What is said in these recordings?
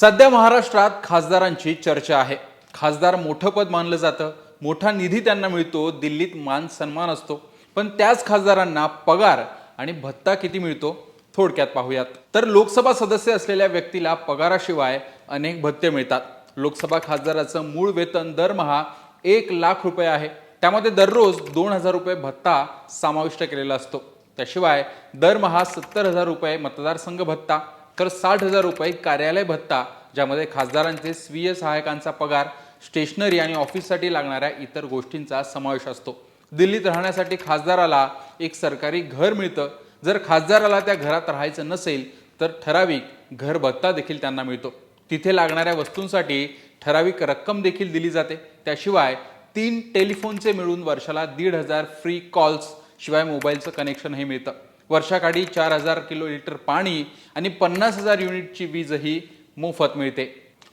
सध्या महाराष्ट्रात खासदारांची चर्चा आहे. खासदार मोठं पद मानलं जातं. मोठा निधी त्यांना मिळतो. दिल्लीत मान सन्मान असतो. पण त्याच खासदारांना पगार आणि भत्ता किती मिळतो थोडक्यात पाहूयात. तर लोकसभा सदस्य असलेल्या व्यक्तीला पगाराशिवाय अनेक भत्ते मिळतात. लोकसभा खासदाराचं मूळ वेतन दरमहा एक लाख रुपये आहे. त्यामध्ये दररोज दोन हजार रुपये भत्ता समाविष्ट केलेला असतो. त्याशिवाय दरमहा सत्तर हजार रुपये मतदारसंघ भत्ता तर साठ हजार रुपये कार्यालय भत्ता ज्यामध्ये खासदारांचे स्वीय सहायकांचा पगार स्टेशनरी आणि ऑफिससाठी लागणाऱ्या इतर गोष्टींचा समावेश असतो. दिल्लीत राहण्यासाठी खासदाराला एक सरकारी घर मिळतं. जर खासदाराला त्या घरात राहायचं नसेल तर ठराविक घर भत्ता देखील त्यांना मिळतो. तिथे लागणाऱ्या वस्तूंसाठी ठराविक रक्कम देखील दिली जाते. त्याशिवाय तीन टेलिफोनचे मिळून वर्षाला दीड हजार फ्री कॉल्स शिवाय मोबाईलचं कनेक्शनही मिळतं. वर्षाकाठी चार हजार किलो लिटर पाणी आणि पन्नास हजार युनिटची वीजही मोफत मिळते.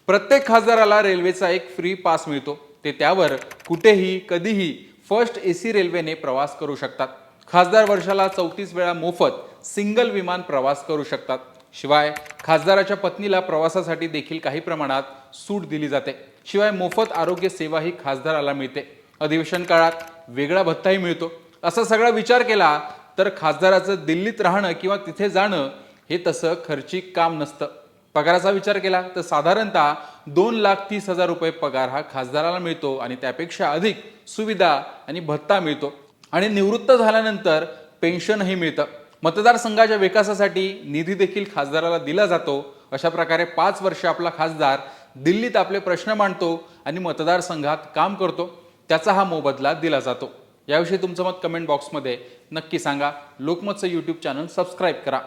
प्रत्येक खासदाराला रेल्वेचा एक फ्री पास मिळतो. ते त्यावर कुठेही कधीही फर्स्ट ए सी रेल्वेने प्रवास करू शकतात. खासदार वर्षाला चौतीस वेळा मोफत सिंगल विमान प्रवास करू शकतात. शिवाय खासदाराच्या पत्नीला प्रवासासाठी देखील काही प्रमाणात सूट दिली जाते. शिवाय मोफत आरोग्य सेवाही खासदाराला मिळते. अधिवेशन काळात वेगळा भत्ताही मिळतो. असा सगळा विचार केला तर खासदाराचं दिल्लीत राहणं किंवा तिथे जाणं हे तसं खर्चिक काम नसतं. पगाराचा विचार केला तर साधारणतः दोन लाख तीस हजार रुपये पगार हा खासदाराला मिळतो आणि त्यापेक्षा अधिक सुविधा आणि भत्ता मिळतो. आणि निवृत्त झाल्यानंतर पेन्शनही मिळतं. मतदारसंघाच्या विकासासाठी निधी देखील खासदाराला दिला जातो. अशा प्रकारे पाच वर्ष आपला खासदार दिल्लीत आपले प्रश्न मांडतो आणि मतदारसंघात काम करतो. त्याचा हा मोबदला दिला जातो. याविषयी तुमचं मत कमेंट बॉक्समध्ये नक्की सांगा. लोकमतचं यूट्यूब चॅनल सबस्क्राईब करा.